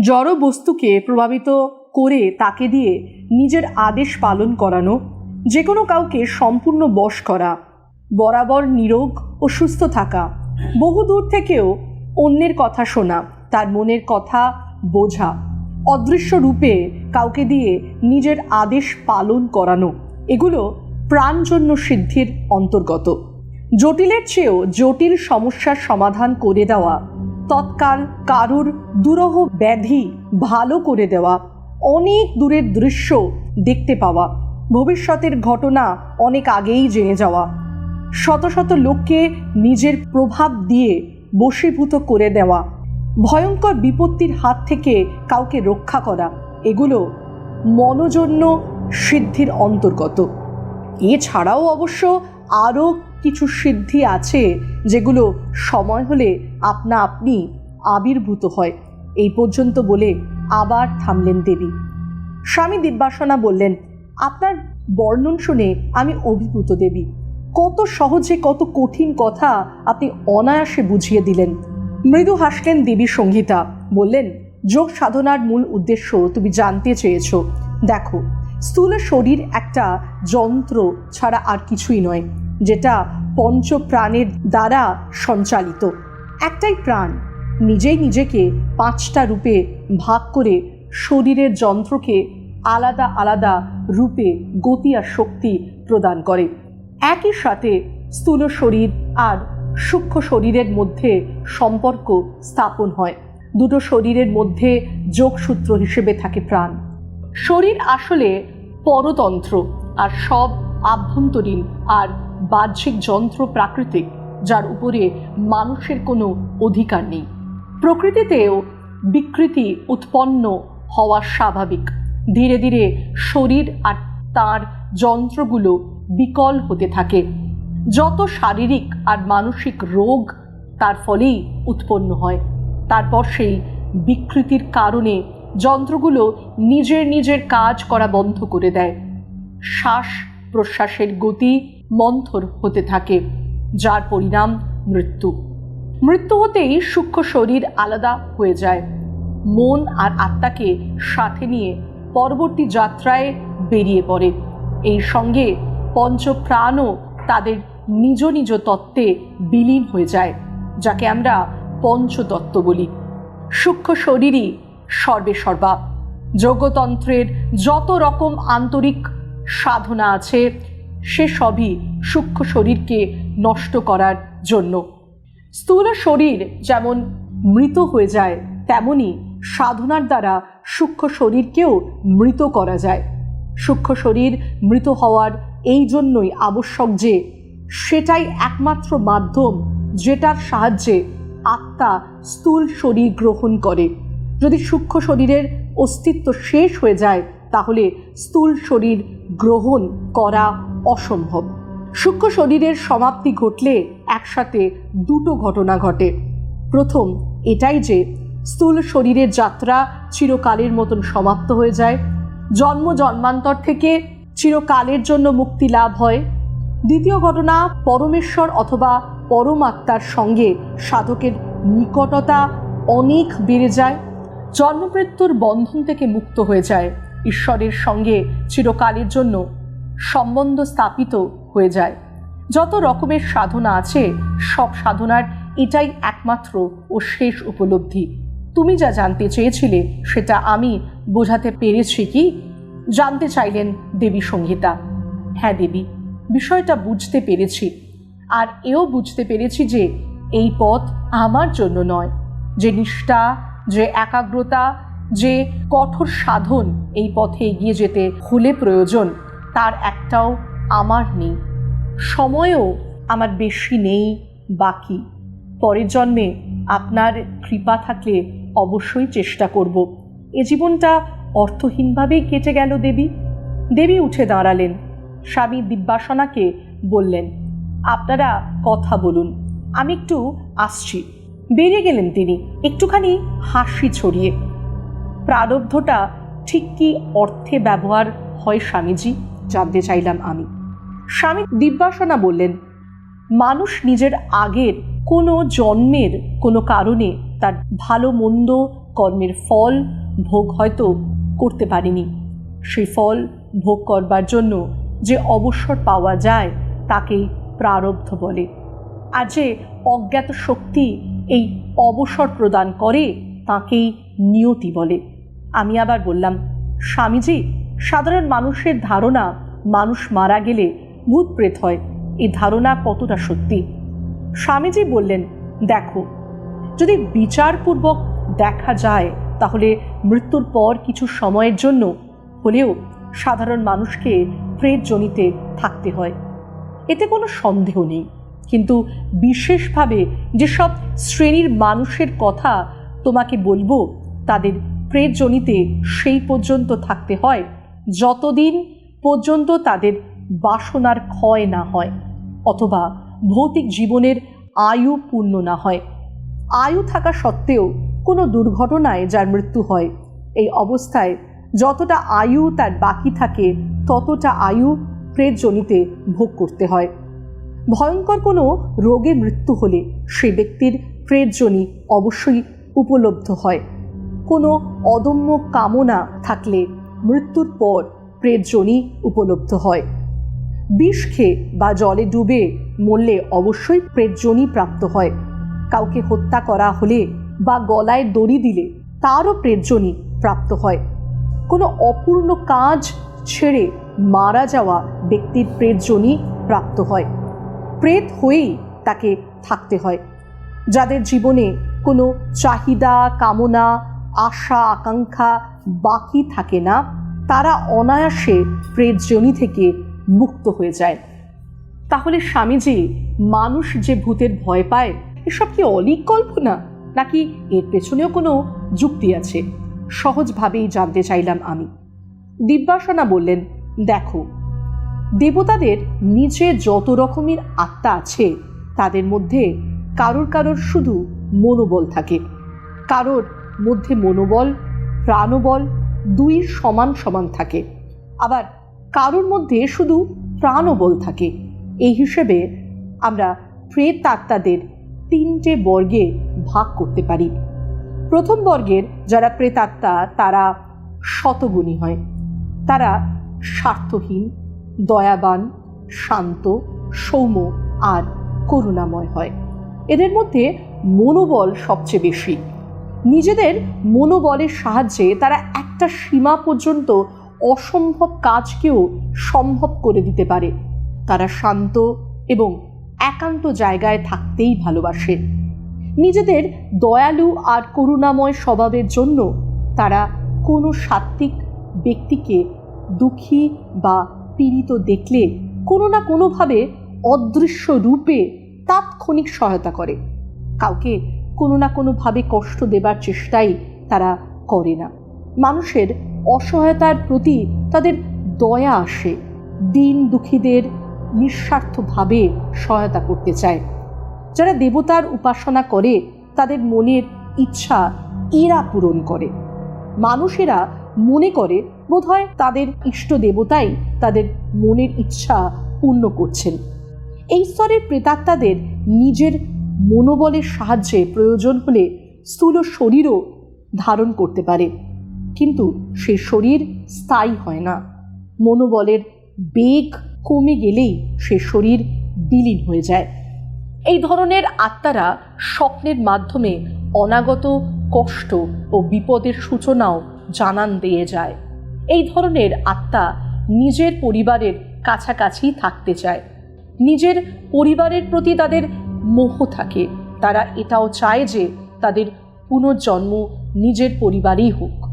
জড় বস্তুকে প্রভাবিত করে তাকে দিয়ে নিজের আদেশ পালন করানো যে কোনো কাউকে সম্পূর্ণ বশ করা, বরাবর নিরোগ ও সুস্থ থাকা, বহু দূর থেকেও অন্যের কথা শোনা, তার মনের কথা বোঝা, অদৃশ্য রূপে কাউকে দিয়ে নিজের আদেশ পালন করানো, এগুলো প্রাণজন্য সিদ্ধির অন্তর্গত। জটিলের চেয়েও জটিল সমস্যার সমাধান করে দেওয়া তৎকাল কারুর দুরহ ব্যাধি ভালো করে দেওয়া, অনেক দূরের দৃশ্য দেখতে পাওয়া, ভবিষ্যতের ঘটনা অনেক আগেই জেনে যাওয়া। শত শত লোককে নিজের প্রভাব দিয়ে বশীভূত করে দেওয়া, ভয়ঙ্কর বিপত্তির হাত থেকে কাউকে রক্ষা করা, এগুলো মনোজন্য সিদ্ধির অন্তর্গত। এছাড়াও অবশ্য আরও কিছু সিদ্ধি আছে যেগুলো সময় হলে আপনা আপনি আবির্ভূত হয়। এই পর্যন্ত বলে আবার থামলেন দেবী। স্বামী দিব্যাসনা বললেন, আপনার বর্ণন শুনে আমি অভিভূত দেবী। কত সহজে, কত কঠিন কথা আপনি অনায়াসে বুঝিয়ে দিলেন। মৃদু হাসলেন দেবী সঙ্গীতা, বললেন, যোগ সাধনার মূল উদ্দেশ্য তুমি জানতে চেয়েছো। দেখো, স্থূল শরীর একটা যন্ত্র ছাড়া আর কিছুই নয়। যেটা পঞ্চ প্রাণের দ্বারা সঞ্চালিত। একটাই প্রাণ নিজেই নিজেকে পাঁচটা রূপে ভাগ করে শরীরের যন্ত্রকে আলাদা আলাদা রূপে গতি আর শক্তি প্রদান করে। একই সাথে স্থূল শরীর আর সূক্ষ্ম শরীরের মধ্যে সম্পর্ক স্থাপন হয়। দুটো শরীরের মধ্যে যোগসূত্র হিসেবে থাকে প্রাণ। শরীর আসলে পরতন্ত্র আর সব আভ্যন্তরীণ আর বাহ্যিক যন্ত্র প্রাকৃতিক, যার উপরে মানুষের কোনো অধিকার নেই। প্রকৃতিতেও বিকৃতি উৎপন্ন হওয়া স্বাভাবিক। ধীরে ধীরে শরীর আর তার যন্ত্রগুলো বিকল হতে থাকে। যত শারীরিক আর মানসিক রোগ তার ফলেই উৎপন্ন হয়। তারপর সেই বিকৃতির কারণে যন্ত্রগুলো নিজের নিজের কাজ করা বন্ধ করে দেয়। শ্বাস প্রশ্বাসের গতি মন্থর হতে থাকে, যার পরিণাম মৃত্যু। মৃত্যু হতেই সূক্ষ্ম শরীর আলাদা হয়ে যায়। মন আর আত্মাকে সাথে নিয়ে পরবর্তী যাত্রায় বেরিয়ে পড়ে। এই সঙ্গে পঞ্চপ্রাণও তাদের নিজ নিজ তত্ত্বে বিলীন হয়ে যায়, যাকে আমরা পঞ্চতত্ত্ব বলি। সূক্ষ্ম শরীরই সর্বে সর্বা। যোগতন্ত্রের যত রকম আন্তরিক সাধনা আছে সে সবই সূক্ষ্ম শরীরকে নষ্ট করার জন্য। স্থূল শরীর যেমন মৃত হয়ে যায়, তেমনি সাধনার দ্বারা সূক্ষ্ম শরীরকেও মৃত করা যায়। সূক্ষ্ম শরীর মৃত হওয়ার এই জন্যই আবশ্যক যে, সেটাই একমাত্র মাধ্যম যেটার সাহায্যে আত্মা স্থূল শরীর গ্রহণ করে। যদি সূক্ষ্ম শরীরের অস্তিত্ব শেষ হয়ে যায়, তাহলে স্থূল শরীর গ্রহণ করা অসম্ভব। সূক্ষ্ম শরীরের সমাপ্তি ঘটলে একসাথে দুটো ঘটনা ঘটে। প্রথম এটাই যে, স্থূল শরীরের যাত্রা চিরকালের মতন সমাপ্ত হয়ে যায়। জন্ম জন্মান্তর থেকে চিরকালের জন্য মুক্তি লাভ হয়। দ্বিতীয় ঘটনা, পরমেশ্বর অথবা পরমাত্মার সঙ্গে সাধকের নিকটতা অনেক বেড়ে যায়। জন্মমৃত্যুর বন্ধন থেকে মুক্ত হয়ে যায়। ঈশ্বরের সঙ্গে চিরকালের জন্য সম্বন্ধ স্থাপিত হয়ে যায়। যত রকমের সাধনা আছে, সব সাধনার এটাই একমাত্র ও শেষ উপলব্ধি। তুমি যা জানতে চেয়েছিলে, সেটা আমি বোঝাতে পেরেছি কি? জানতে চাইলেন দেবী সঙ্গীতা হ্যাঁ দেবী, বিষয়টা বুঝতে পেরেছি। আর এও বুঝতে পেরেছি যে, এই পথ আমার জন্য নয়। যে নিষ্ঠা, যে একাগ্রতা, যে কঠোর সাধন এই পথে এগিয়ে যেতে হলে প্রয়োজন। তার একটাও আমার নেই। সময়ও আমার বেশি নেই, বাকি। পরের জন্মে আপনার কৃপা থাকলে অবশ্যই চেষ্টা করব। এ জীবনটা অর্থহীনভাবেই কেটে গেল দেবী। দেবী উঠে দাঁড়ালেন। স্বামী দিব্যাসনাকে বললেন, আপনারা কথা বলুন, আমি একটু আসছি। বেরিয়ে গেলেন তিনি, একটুখানি হাসি ছড়িয়ে। প্রারব্ধটা ঠিক কি অর্থে ব্যবহার হয় স্বামীজি? জানতে চাইলাম আমি। স্বামী দিব্যাসনা বললেন, মানুষ নিজের আগের কোনো জন্মের কোনো কারণে তার ভালো মন্দ কর্মের ফল ভোগ হয়তো করতে পারেনি। সেই ফল ভোগ করবার জন্য যে অবসর পাওয়া যায় তাকেই প্রারব্ধ বলে। আর যে অজ্ঞাত শক্তি এই অবসর প্রদান করে তাকেই নিয়তি বলে। আমি আবার বললাম, স্বামীজি সাধারণ মানুষের ধারণা, মানুষ মারা গেলে ভূত প্রেত হয়। এই ধারণা কতটা সত্যি? স্বামীজি বললেন, দেখো, যদি বিচারপূর্বক দেখা যায়, তাহলে মৃত্যুর পর কিছু সময়ের জন্য হলেও সাধারণ মানুষকে প্রেতজনিতে থাকতে হয়। এতে কোনো সন্দেহ নেই। কিন্তু বিশেষভাবে যেসব শ্রেণির মানুষের কথা তোমাকে বলব, তাদের প্রেতজনিতে সেই পর্যন্ত থাকতে হয় যতদিন পর্যন্ত তাদের বাসনার ক্ষয় না হয়, অথবা ভৌতিক জীবনের আয়ু পূর্ণ না হয়। আয়ু থাকা সত্ত্বেও কোনো দুর্ঘটনায় যার মৃত্যু হয়, এই অবস্থায় যতটা আয়ু তার বাকি থাকে, ততটা আয়ু প্রেতজনিতে ভোগ করতে হয়। ভয়ঙ্কর কোনো রোগে মৃত্যু হলে সে ব্যক্তির প্রেতজনি অবশ্যই উপলব্ধ হয়। কোনো অদম্য কামনা থাকলে মৃত্যুর পর প্রেতজনি উপলব্ধ হয়। বিষ খেয়ে বা জলে ডুবে মরলে অবশ্যই প্রেতজনি প্রাপ্ত হয়। কাউকে হত্যা করা হলে বা গলায় দড়ি দিলে তারও প্রেতজনি প্রাপ্ত হয়। কোনো অপূর্ণ কাজ ছেড়ে মারা যাওয়া ব্যক্তির প্রেতজনি প্রাপ্ত হয়। প্রেত হয়েই তাকে থাকতে হয়। যাদের জীবনে কোনো চাহিদা, কামনা, আশা, আকাঙ্ক্ষা বাকি থাকে না, তারা অনায়াসে প্রেতজনি থেকে মুক্ত হয়ে যায়। তাহলে স্বামীজি, মানুষ যে ভূতের ভয় পায়, এসব কি অলিক কল্পনা? নাকি এর পেছনেও কোনো যুক্তি আছে? সহজভাবেই জানতে চাইলাম আমি। দিব্যাসনা বললেন, দেখো, দেবতাদের নিচে যত রকমের আত্মা আছে, তাদের মধ্যে কারোর কারোর শুধু মনোবল থাকে। কারোর মধ্যে মনোবল প্রাণবল দুই সমান সমান থাকে। আবার কারোর মধ্যে শুধু প্রাণবল থাকে। এই হিসেবে আমরা প্রেত আত্মাদের তিনটে বর্গে ভাগ করতে পারি। প্রথম বর্গের যারা প্রেতাত্মা, তারা শতগুণী হয়। তারা স্বার্থহীন, দয়াবান, শান্ত, সৌম্য আর করুণাময় হয়। এদের মধ্যে মনোবল সবচেয়ে বেশি। নিজেদের মনোবলের সাহায্যে তারা একটা সীমা পর্যন্ত অসম্ভব কাজকেও সম্ভব করে দিতে পারে। তারা শান্ত এবং একান্ত জায়গায় থাকতেই ভালোবাসে। নিজেদের দয়ালু আর করুণাময় স্বভাবের জন্য তারা কোনো সাত্ত্বিক ব্যক্তিকে দুঃখী বা পীড়িত দেখলে কোনো না কোনোভাবে অদৃশ্য রূপে তাৎক্ষণিক সহায়তা করে। কাউকে কোনো না কোনোভাবে কষ্ট দেবার চেষ্টাই তারা করে না। মানুষের অসহায়তার প্রতি তাদের দয়া আসে, দিন দুঃখীদের নিঃস্বার্থভাবে সহায়তা করতে চায়। যারা দেবতার উপাসনা করে, তাদের মনের ইচ্ছা এরা পূরণ করে। মানুষেরা মনে করে, বোধহয় তাদের ইষ্ট দেবতাই তাদের মনের ইচ্ছা পূর্ণ করছেন। এই স্তরের প্রেতাত্মাদের নিজের মনোবলের সাহায্যে প্রয়োজন হলে স্থূল শরীরও ধারণ করতে পারে। কিন্তু সে শরীর স্থায়ী হয় না। মনোবলের বেগ কমে গেলেই সে শরীর বিলীন হয়ে যায়। এই ধরনের আত্মারা স্বপ্নের মাধ্যমে অনাগত কষ্ট ও বিপদের সূচনাও জানান দিয়ে যায়। এই ধরনের আত্মা নিজের পরিবারের কাছাকাছি থাকতে চায়। নিজের পরিবারের প্রতি তাদের মোহ থাকে। তারা এটাও চায় যে তাদের পুনর্জন্ম নিজের পরিবারেই হোক।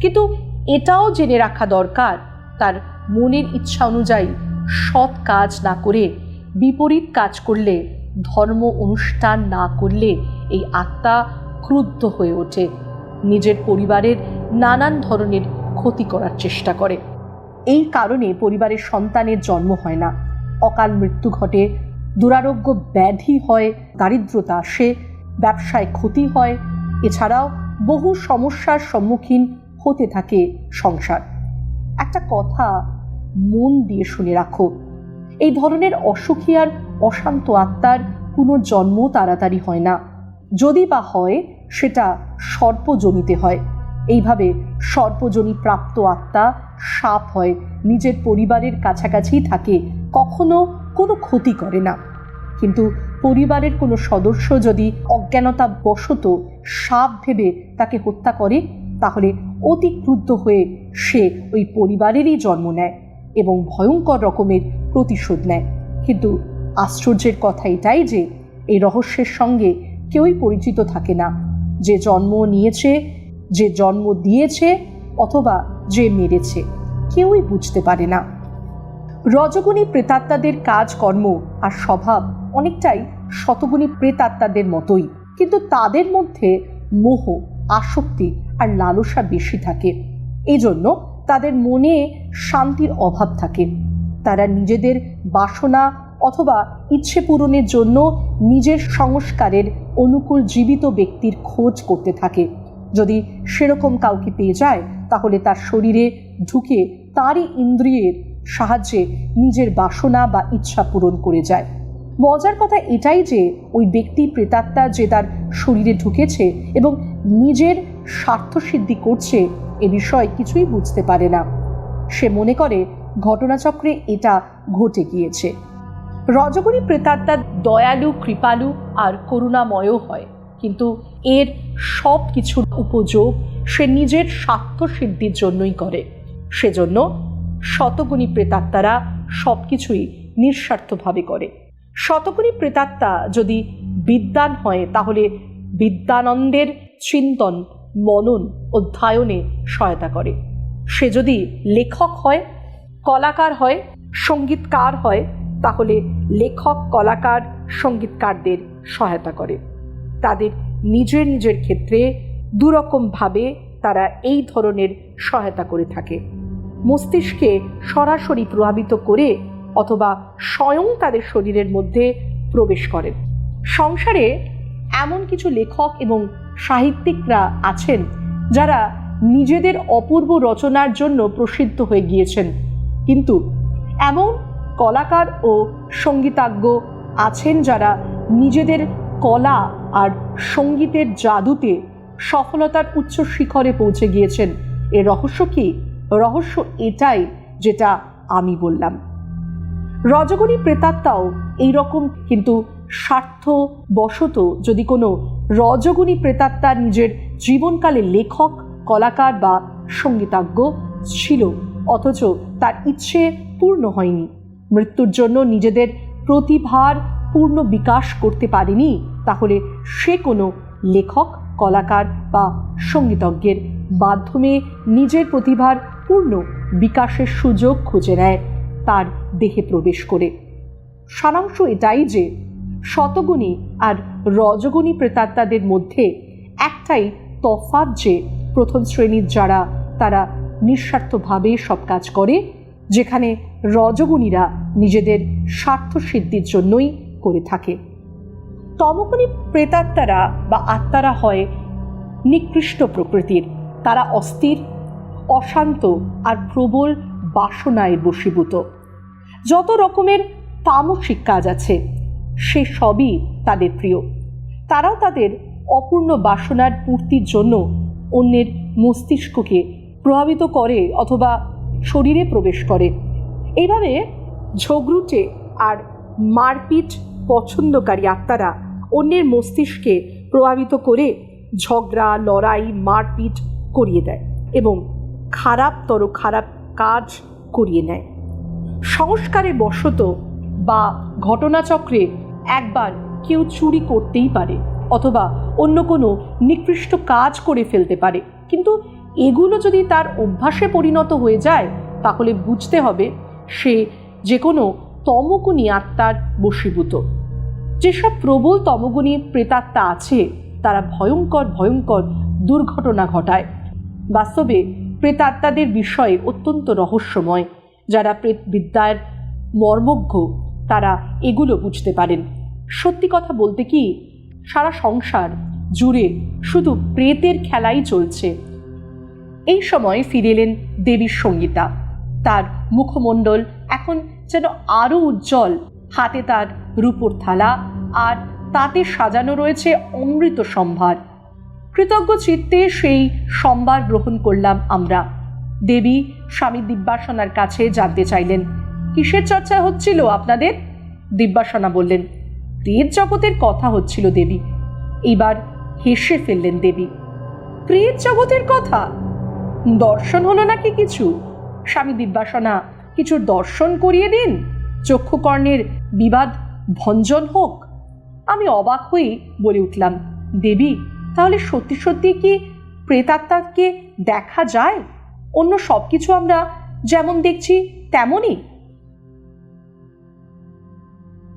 কিন্তু এটাও জেনে রাখা দরকার, তার মনের ইচ্ছা অনুযায়ী সৎ কাজ না করে বিপরীত কাজ করলে, ধর্ম অনুষ্ঠান না করলে এই আত্মা ক্রুদ্ধ হয়ে ওঠে। নিজের পরিবারের নানান ধরনের ক্ষতি করার চেষ্টা করে। এই কারণে পরিবারের সন্তানের জন্ম হয় না। অকাল মৃত্যু ঘটে দুরারোগ্য ব্যাধি হয়, দারিদ্রতা আসে, ব্যবসায় ক্ষতি হয়। এছাড়াও বহু সমস্যার সম্মুখীন হতে থাকে সংসার। একটা কথা মন দিয়ে শুনে রাখো, এই ধরনের অসুখী আর অশান্ত আত্মার পুনর্জন্ম তাড়াতাড়ি হয় না। যদি বা হয়, সেটা সর্পজনিতে হয়। এইভাবে সর্পজনী প্রাপ্ত আত্মা সাপ হয়, নিজের পরিবারের কাছাকাছি থাকে, কখনো কোনো ক্ষতি করে না। কিন্তু পরিবারের কোনো সদস্য যদি অজ্ঞানতা বশত সাপ ভেবে তাকে হত্যা করে, তাহলে অতি ক্রুদ্ধ হয়ে সে ওই পরিবারেরই জন্ম নেয় এবং ভয়ঙ্কর রকমের প্রতিশোধ নেয়। কিন্তু আশ্চর্যের কথা এটাই যে, এই রহস্যের সঙ্গে কেউই পরিচিত থাকে না। যে জন্ম নিয়েছে, যে জন্ম দিয়েছে অথবা যে মেরেছে, কেউই বুঝতে পারে না। রজগুণী প্রেতাত্মাদের কাজকর্ম আর স্বভাব অনেকটাই শতগুণী প্রেতাত্মাদের মতোই। কিন্তু তাদের মধ্যে মোহ, আসক্তি আর লালসা বেশি থাকে। এই জন্য তাদের মনে শান্তির অভাব থাকে। তারা নিজেদের বাসনা অথবা ইচ্ছে পূরণের জন্য নিজের সংস্কারের অনুকূল জীবিত ব্যক্তির খোঁজ করতে থাকে। যদি সেরকম কাউকে পেয়ে যায়, তাহলে তার শরীরে ঢুকে তারই ইন্দ্রিয়ের সাহায্যে নিজের বাসনা বা ইচ্ছা পূরণ করে যায়। মজার কথা এটাই যে, ওই ব্যক্তি প্রেতাত্মা যে তার শরীরে ঢুকেছে এবং নিজের স্বার্থসিদ্ধি করছে এ বিষয়ে কিছুই বুঝতে পারে না। সে মনে করে, ঘটনাচক্রে এটা ঘটে গিয়েছে। রজগুণী প্রেতাত্মা দয়ালু, কৃপালু আর করুণাময়ও হয়। কিন্তু এর সব কিছুর উপযোগ সে নিজের স্বার্থ সিদ্ধির জন্যই করে। সেজন্য শতগুণী প্রেতাত্মারা সব কিছুই নিঃস্বার্থভাবে করে। শতগুণী প্রেতাত্মা যদি বিদ্যান হয়, তাহলে বিদ্যানন্দের চিন্তন, মনন অধ্যায়নে সহায়তা করে। সে যদি লেখক হয়, কলাকার হয় সঙ্গীতকার হয়, তাহলে লেখক, কলাকার সঙ্গীতকারদের সহায়তা করে। তাদের নিজের নিজের ক্ষেত্রে দুরকমভাবে তারা এই ধরনের সহায়তা করে থাকে। মস্তিষ্কে সরাসরি প্রভাবিত করে অথবা স্বয়ং তাদের শরীরের মধ্যে প্রবেশ করেন। সংসারে এমন কিছু লেখক এবং সাহিত্যিকরা আছেন যারা নিজেদের অপূর্ব রচনার জন্য প্রসিদ্ধ হয়ে গিয়েছেন। কিন্তু এমন কলাকার ও সঙ্গীতাজ্ঞ আছেন যারা নিজেদের কলা আর সঙ্গীতের জাদুতে সফলতার উচ্চ শিখরে পৌঁছে গিয়েছেন। এর রহস্য কি? রহস্য এটাই যেটা আমি বললাম। রজগণী প্রেতাত্মাও এইরকম, কিন্তু স্বার্থ বশত যদি কোনো রজগুণী প্রেতাত্মা নিজের জীবনকালে লেখক, কলাকার বা সঙ্গীতাজ্ঞ ছিল, অথচ তার ইচ্ছে পূর্ণ হয়নি। মৃত্যুর জন্য নিজেদের প্রতিভার পূর্ণ বিকাশ করতে পারেনি, তাহলে সে কোনো লেখক, কলাকার বা সঙ্গীতজ্ঞের মাধ্যমে নিজের প্রতিভার পূর্ণ বিকাশের সুযোগ খুঁজে নেয় তার দেহে প্রবেশ করে। সারাংশ এটাই যে শতগুণী আর রজগুণী প্রেতাত্মাদের মধ্যে একটাই তফাৎ যে প্রথম শ্রেণির যারা তারা নিঃস্বার্থভাবে সব কাজ করে, যেখানে রজগুণীরা নিজেদের স্বার্থ সিদ্ধির জন্যই করে থাকে। তমগুণী প্রেতাত্মারা বা আত্মারা হয় নিকৃষ্ট প্রকৃতির। তারা অস্থির অশান্ত আর প্রবল বাসনায় বশীভূত। যত রকমের তামসিক কাজ আছে, সে সবই তাদের প্রিয়। তারাও তাদের অপূর্ণ বাসনার পূর্তির জন্য অন্যের মস্তিষ্ককে প্রভাবিত করে অথবা শরীরে প্রবেশ করে। এইভাবে ঝগড়ুটে আর মারপিট পছন্দকারী আত্মারা অন্যের মস্তিষ্কে প্রভাবিত করে ঝগড়া, লড়াই, মারপিট করিয়ে দেয় এবং খারাপতর খারাপ কাজ করিয়ে নেয়। সংস্কারে বশত বা ঘটনাচক্রে একবার কেউ চুরি করতেই পারে অথবা অন্য কোনো নিকৃষ্ট কাজ করে ফেলতে পারে। কিন্তু এগুলো যদি তার অভ্যাসে পরিণত হয়ে যায়, তাহলে বুঝতে হবে সে যে কোনো তমগুণী আত্মার বশীভূত। যেসব প্রবল তমগুণী প্রেতাত্মা আছে, তারা ভয়ঙ্কর ভয়ঙ্কর দুর্ঘটনা ঘটায়। বাস্তবে প্রেতাত্মাদের বিষয়ে অত্যন্ত রহস্যময়। যারা প্রেত বিদ্যার মর্মজ্ঞ, তারা এগুলো বুঝতে পারেন। সত্যি কথা বলতে কি, সারা সংসার জুড়ে শুধু প্রেতের খেলাই চলছে। এই সময় ফিরে এলেন দেবীর সঙ্গীতা। তার মুখমণ্ডল এখন যেন আরও উজ্জ্বল। হাতে তার রূপোর থালা আর তাতে সাজানো রয়েছে অমৃত সম্ভার। কৃতজ্ঞ চিত্তে সেই সম্ভার গ্রহণ করলাম আমরা। দেবী স্বামী দিব্যাসনার কাছে জানতে চাইলেন, কিসের চর্চা হচ্ছিল আপনাদের? দিব্যাসনা বললেন তেজ জগতের কথা হচ্ছিল দেবী। এবার হেসে ফেললেন দেবী প্রেত জগতের কথা? দর্শন হলো নাকি কিছু? স্বামী দিব্যাসনা, কিছু দর্শন করিয়ে দিন? চক্ষুকর্ণের বিবাদ ভঞ্জন হোক? আমি অবাক হয়ে বলে উঠলাম, দেবী তাহলে সত্যি সত্যি কি প্রেতাত্মাকে দেখা যায়? অন্য সব কিছু আমরা যেমন দেখছি তেমনই